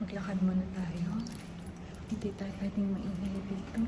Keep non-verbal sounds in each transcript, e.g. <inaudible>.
Maglakad muna tayo. Hindi tayo pwedeng maingay dito.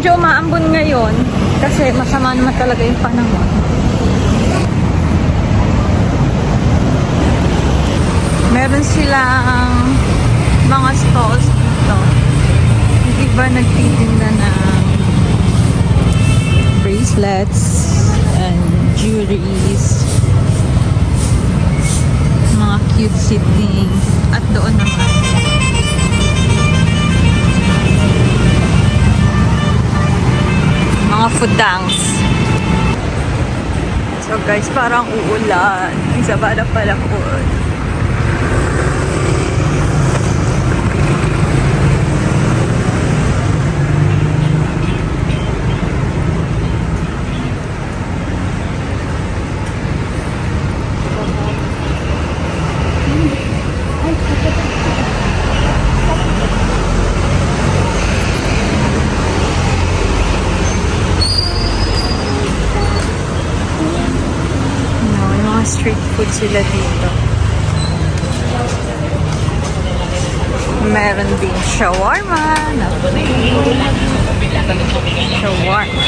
Medyo umaambon ngayon kasi masama naman talaga yung panahon. Meron silang mga stalls dito. Yung iba nagtitinda ng bracelets and jewelries. Mga cute things. At doon naman. Mga fudangs. So guys, parang uulan. Isa ba na pala po. No, yung mga street food sila dito. Meron din shawarma na Shawarma.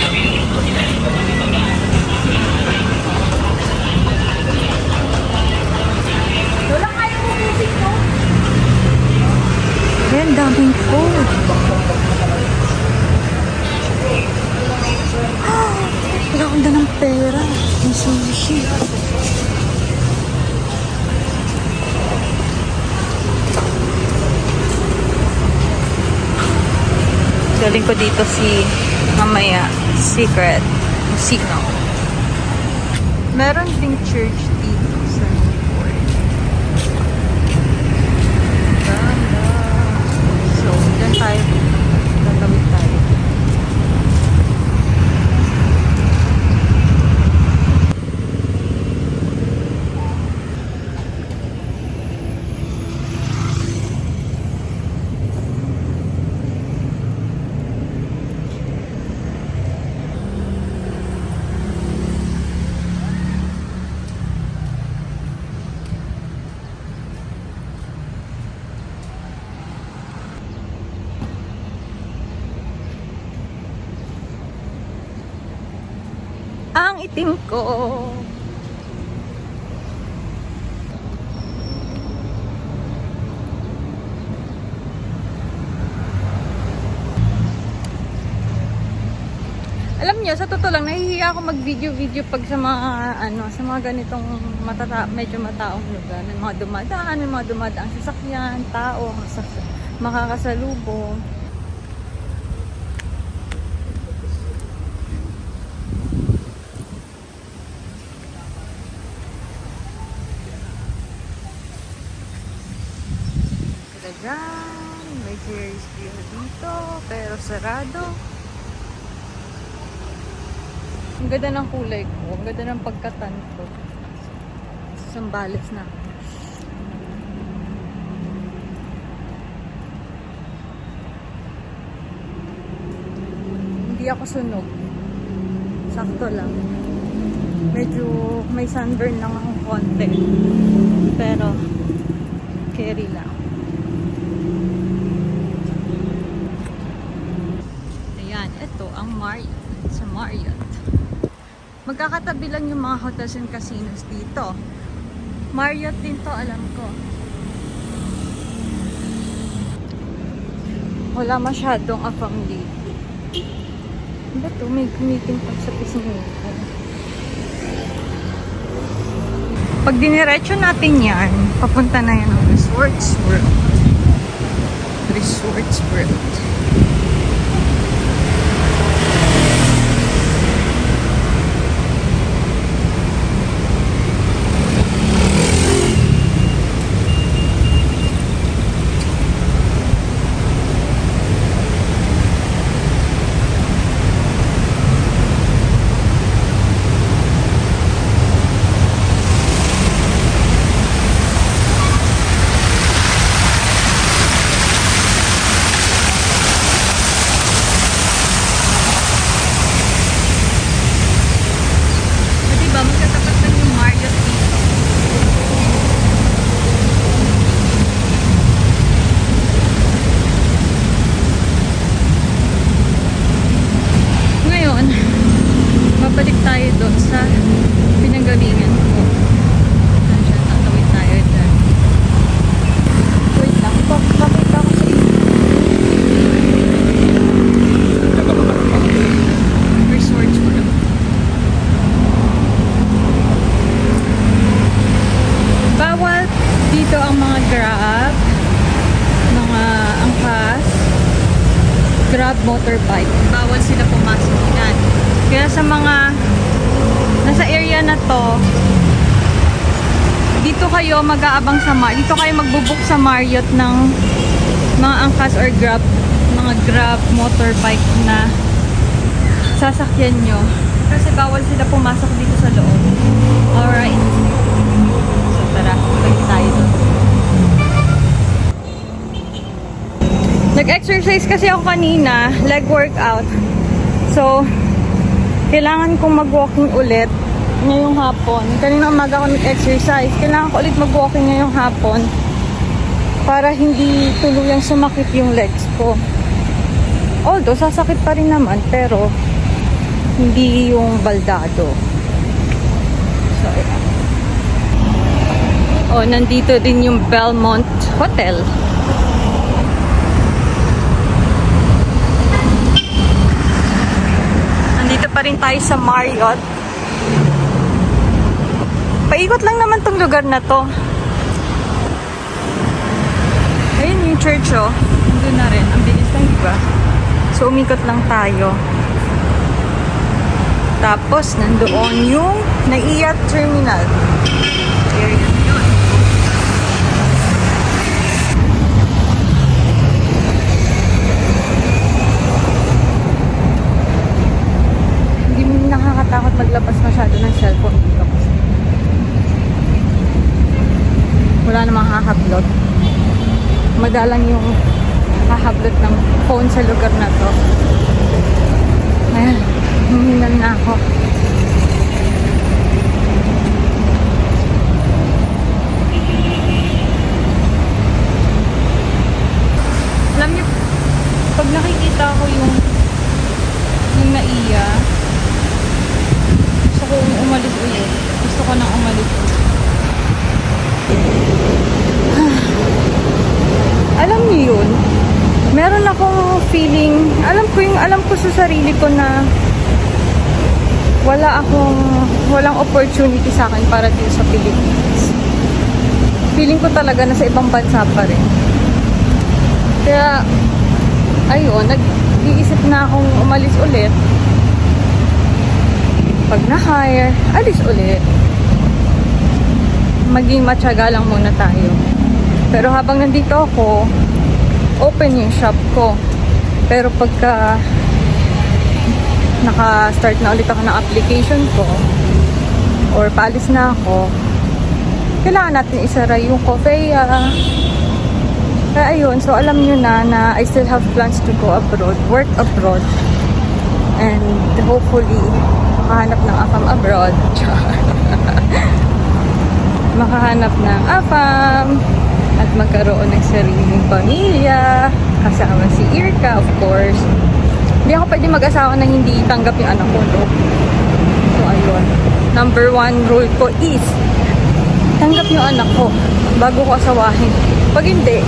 Ko dito si mamaya secret sino. Meron ding church dito sa Newport. So, dyan tayo. Tatawid tayo. Ang itim ko. Alam niyo, sa totoo lang, nahihiya ako mag-video-video pag sa mga, ano, sa mga ganitong matata medyo mataong lugar. Ng mga dumadaan, ng mga dumadaang sasakyan, tao, makakasalubong. Sila dyan, may Ferris wheel dito, pero sarado. Ang ganda ng kulay ko, ang ganda ng pagkatan ko. Sambales na. ako. Hindi ako sunog. Sakto lang. Medyo may sunburn lang akong konti. Pero, carry lang. Ayan, ito ang Marriott. Sa Marriott. Magkakatabi lang yung mga hotels and casinos dito. Marriott din to, alam ko. Wala masyadong afam dito. Ano ba to? May meeting pa sa pisngi. Pag diniretso natin yan, papunta na yan ng Resorts World. Resorts World. O diba, magkatapat lang yung Marriott dito. Ngayon, babalik tayo doon sa pinanggalingan ko. Nandiyan, tatawid tayo dyan. Wait lang, papakita ko sa inyo. Resorts World. Bawal dito ang mga grab, mga angkas, grab motorbike. Bawal sila pumasok yan. Kaya sa mga nasa area na to, dito kayo mag-aabang sa Mar dito kayo magbubuk sa Marriott ng mga angkas or grab mga grab motorbike na sasakyan nyo. Kasi bawal sila pumasok dito sa loob. Alright. So tara balik tayo doon nag-exercise kasi ako kanina leg workout so kailangan kong mag-walking ulit ngayong hapon. Kanina umaga ako nag-exercise. Kailangan ko ulit mag-walking ngayong hapon para hindi tuluyang sumakit yung legs ko. Although, sasakit pa rin naman, pero hindi yung baldado. So, ayan. Oh, nandito din yung Belmont Hotel. Nandito pa rin tayo sa Marriott. Paikot lang naman tong lugar na to. Ayun yung church oh. Doon na rin. Ang bilis lang, di ba? So, umikot lang tayo. Tapos, nandoon yung Naiya Terminal. Area na yun. Hindi mo nakakatakot maglabas masyado ng cellphone dito kasi. Wala namang hahablot. Madalang yung hahablot ng phone sa lugar na to. Ayan, huminan na ako. Alam niyo, pag nakikita ko yung yung naiya, gusto ko umalis ulit. Gusto ulit. <sighs> alam niyo yun, meron akong feeling, alam ko yung, alam ko sa sarili ko na wala akong, walang opportunity sa akin para dito sa Pilipinas. Feeling ko talaga na sa ibang bansa pa rin. Kaya, ayun, nag-iisip na akong umalis ulit. Pag na-hire, alis ulit. Maging matyaga lang muna tayo. Pero habang nandito ako, open yung shop ko. Pero pagka naka-start na ulit ako ng application ko, or paalis na ako, kailangan natin isara yung Cofea. Kaya ayun, so alam nyo na na I still have plans to go abroad, work abroad. And hopefully, makahanap ng AFAM abroad. <laughs> makahanap ng AFAM at magkaroon ng sariling pamilya kasama si Irka of course. Hindi ako pwede mag-asawa na hindi tanggap yung anak ko no? so ayun. Number one rule ko is tanggap yung anak ko bago ko asawahin. Pag hindi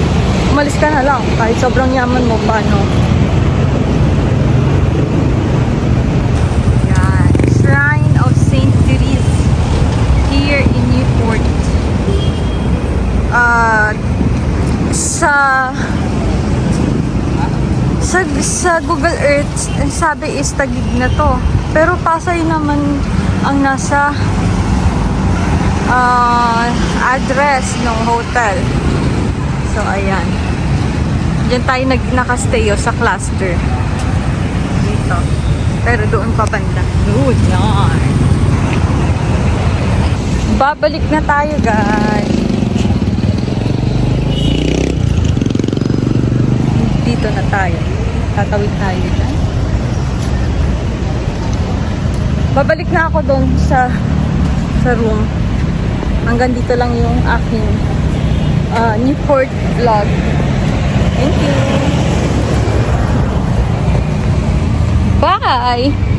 umalis ka na lang. Kahit sobrang yaman mo paano ah sa sa sa Google Earth sabi is Taguig na to. Pero Pasay naman ang nasa ah, address ng hotel. So ayan. Diyan tayo nag nakastay oh, sa cluster. Dito. Pero doon pa banda. Doon yan. Babalik na tayo guys dito na tayo. Tatawid tayo dyan. Babalik na ako doon sa sa room. Hanggang dito lang yung aking uh, Newport vlog. Thank you! Bye!